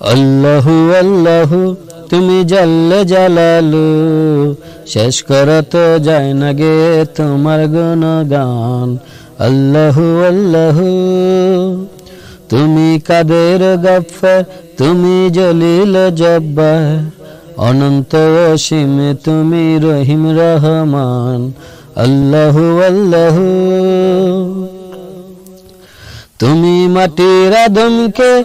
আল্লাহু আল্লাহু, তুমি জাল্লে জালালু। শেষ করা যায় না গে তোমার গুণগান। আল্লাহু আল্লাহু, তুমি কাদের গফর, তুমি জলিল জব্বার। অনন্ত অসীম, তুমি রহিম রহমান। আল্লাহু আল্লাহু, তুমি মাটির আদমকে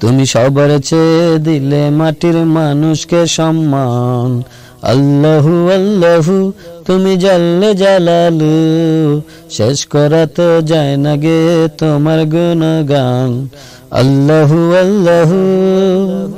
তুমি সবার চেয়ে দিলে মাটির মানুষকে সম্মান। আল্লাহু আল্লাহু, তুমি জাল্লে জালালু। শেষ করা তো যায় না গে তোমার গুণগান। আল্লাহু আল্লাহু।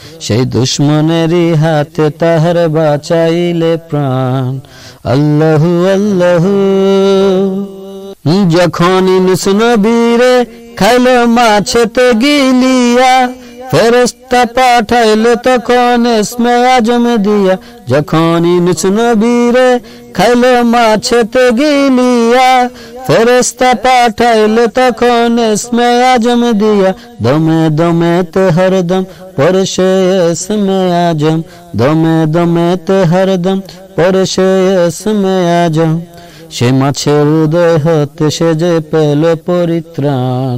সেই দুশ্মনের হাতে তাহার বাঁচাইলে প্রাণ। আল্লাহু আল্লাহু। যখন ইনুস নবীরে খাইল মাছেতে গিলিয়া ফেরেস্তা পাঠাইল তখন এসমে আজম দিয়া যখন ইনুস নবীরে খাইল মাছেতে গিলিয়া। ফেরেস্তা পাঠাইল তখন এসমে আজম দিয়া, দমে দমে তে হরদম পরশে এসমে আজম। দমে দমে তে হরদম পরশে এসমে আজম। সে মাছের উদয় হতে সে যে পেল পরিত্রাণ।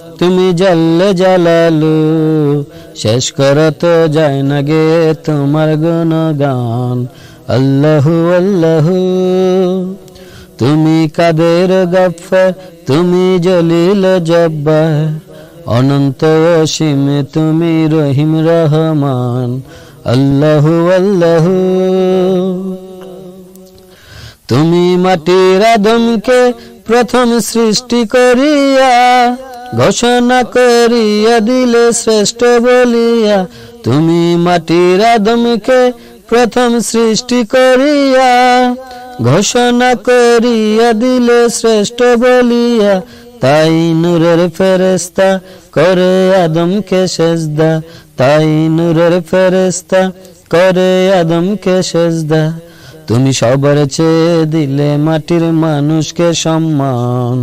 তুমি জাল্লে জালালু, শেষ করা তো যায় না গে তোমার গুণগান। আল্লাহু আল্লাহু, তুমি কাদের গফর, তুমি জলিল জব্বার। অনন্ত অসীম তুমি রহিম রহমান। আল্লাহু আল্লাহু, তুমি মাটির আদমকে প্রথম সৃষ্টি করিয়া ঘোষণা করিয়া দিলে শ্রেষ্ঠ বলিয়া, তুমি মাটির আদমকে প্রথম সৃষ্টি করিয়া। ঘোষণা করিয়া দিলে শ্রেষ্ঠ বলিয়া, তাই নূরের ফেরেস্তা করে আদমকে সেজদা। তাই নূরের ফেরেস্তা করে আদমকে সেজদা। তুমি সবার চেয়ে দিলে মাটির মানুষকে সম্মান।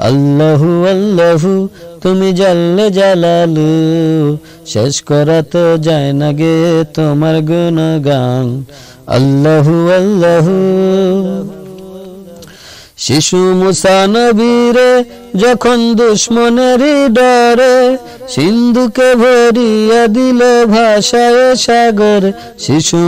আল্লাহু আল্লাহু, তুমি জাল্লে জালালু। শেষ করা তো যায় না গে তোমার গুণগান। আল্লাহু আল্লাহু। শিশু মুসা নবীরে যখন দুশ্মনেরই ডরে, সিন্ধুকে ভরিয়া দিল ভাষায় সাগর, শিশু